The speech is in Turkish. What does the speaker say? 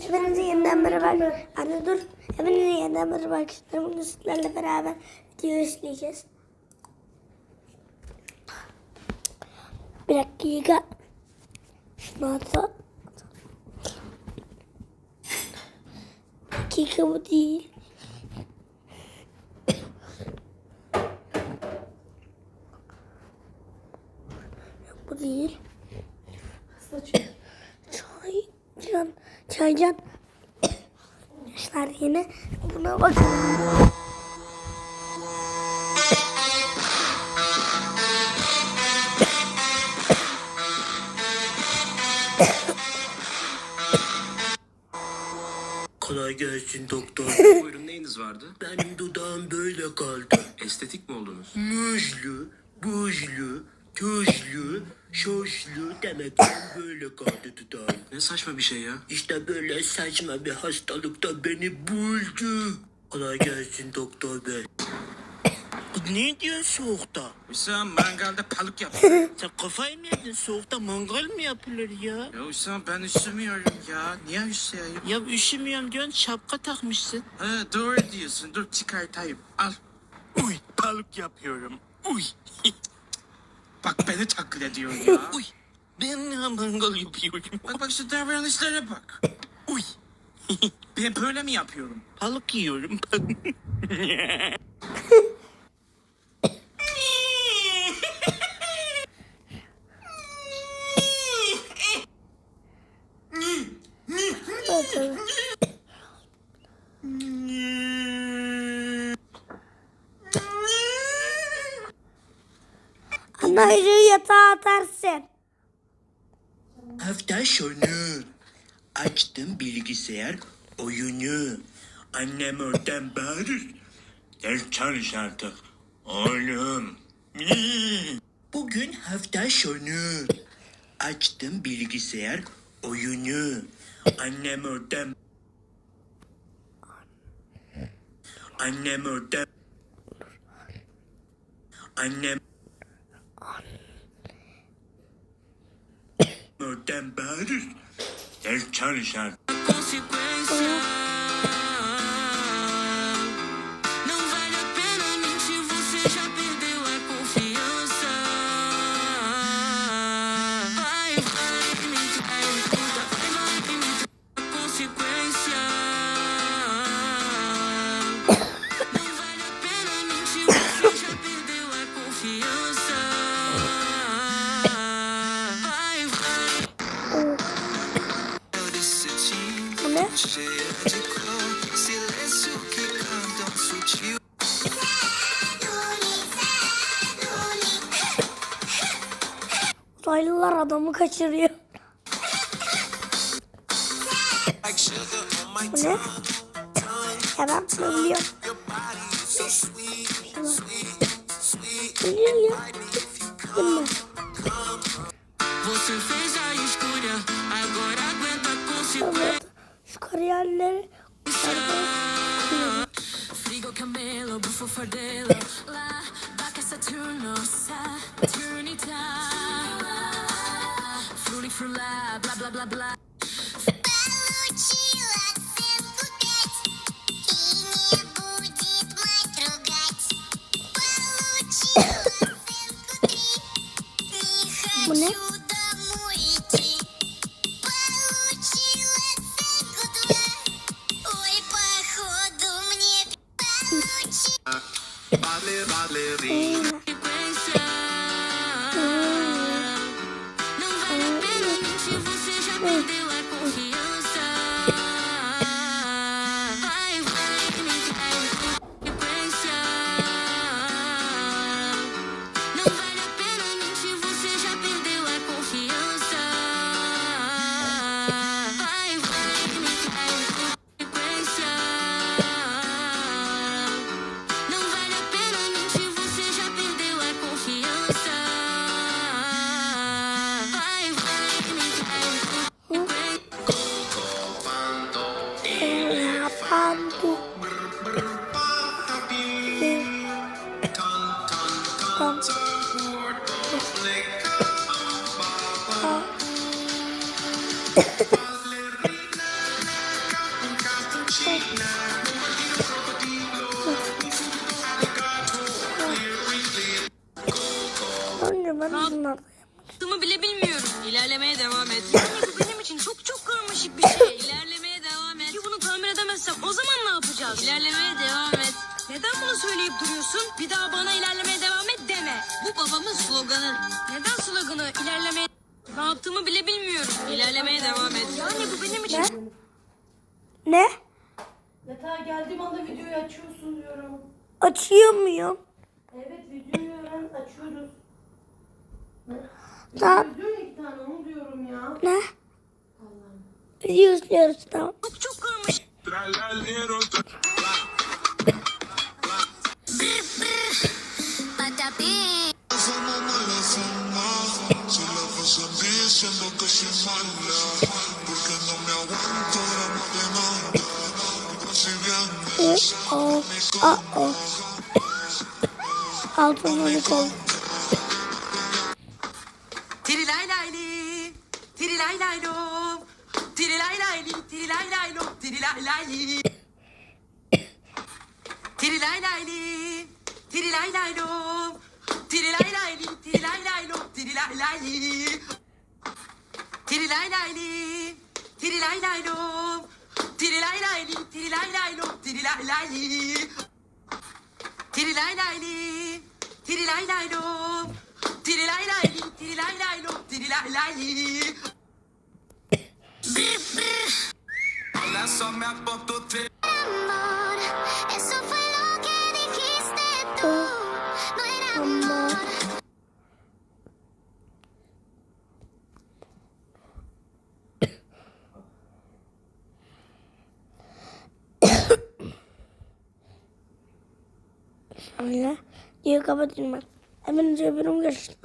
Hepinize yeniden merhaba. Anne dur. Hepinize yeniden merhaba arkadaşlar. Bugün sizlerle beraber video izleyeceğiz. Bir dakika. Şunu atsa. Dakika bu değil. Bu değil. Çaycan, çaycan. Yaşlar yine buna bakın. Kolay gelsin doktor. Buyurun neyiniz vardı? Benim dudağım böyle kaldı. Estetik mi oldunuz? Muzlu, buzlu, tuzlu, soslu demekten böyle kaldı dudağım. Ne saçma bir şey ya. İşte böyle saçma bir hastalıkta beni buldu. Kolay gelsin doktor bey. Ne diyorsun soğukta? Hüsam mangalda balık yap. Sen kafayı mı yedin soğukta mangal mı yapılır ya? ya Hüsam ben üşümüyorum ya. Niye üşüyeyim? Ya üşümüyorum diyorsun şapka takmışsın. Ha, doğru diyorsun. Dur çıkartayım. Al. Uy balık yapıyorum. Uy. Bak beni taklit ediyor ya. Uy. Ben ne mangal yapıyorum. Bak bak şu davranışlara bak. Uy. Ben böyle mi yapıyorum? Balık yiyorum. Anayı yatağa atarsın. Hafta sonu açtım bilgisayar oyunu. Annem oradan bağırır. Ders çalış artık. Oğlum. Bugün hafta sonu. Açtım bilgisayar oyunu. Annem oradan Annem oradan Annem bağırır. Ders çalış Uzaylılar adamı kaçırıyor. Bu ne? Ya ben bunu biliyorum. Biliyorum ya. Bilmem. Şu kariyerleri Frigo. Получила оценку пять и не будет мать ругать. Получила оценку три, не Bu ne? хочу домой идти. Получила оценку два, ой, походу мне получила. confiança. Bunlar. Yaptığımı bile bilmiyorum. İlerlemeye devam et. Bu benim için çok çok karmaşık bir şey. Ya edemezsem o zaman ne yapacağız? İlerlemeye devam et. Neden bunu söyleyip duruyorsun? Bir daha bana ilerlemeye devam et deme. Bu babamın sloganı. Neden sloganı? İlerlemeye... Ne yaptığımı bile bilmiyorum. İlerlemeye devam et. Yani bu benim için... Ne? Yatağa geldiğim anda videoyu açıyorsun diyorum. Açıyor muyum? Evet videoyu öğren açıyoruz. Tamam. Video ya iki tane onu diyorum ya. Ne? Video izliyoruz tamam. Çok çok karmaşık. Patapín. fama mala fama Se la pasan diciendo que soy mala Porque no me aguanto la demanda Si bien O, o, a, o. Altın unik oldu. Tirilay layli, tirilay layli, tirilay laylom, tirilay layli. Tirilay layli, tirilay laylom, tirilay layli, tirilay laylom, tirilay layli. Tirilay layli, tirilay laylom, tirilay layli, tirilay laylom, tirilay layli. Tirilay layli, tirilay laylom, tirilay layli, tirilay laylom, tirilay layli. Amor, eso fue lo que dijiste tú. No era amor. Öyle. Diyor kapatayım ben. Hemen öbürüm görüşürüz.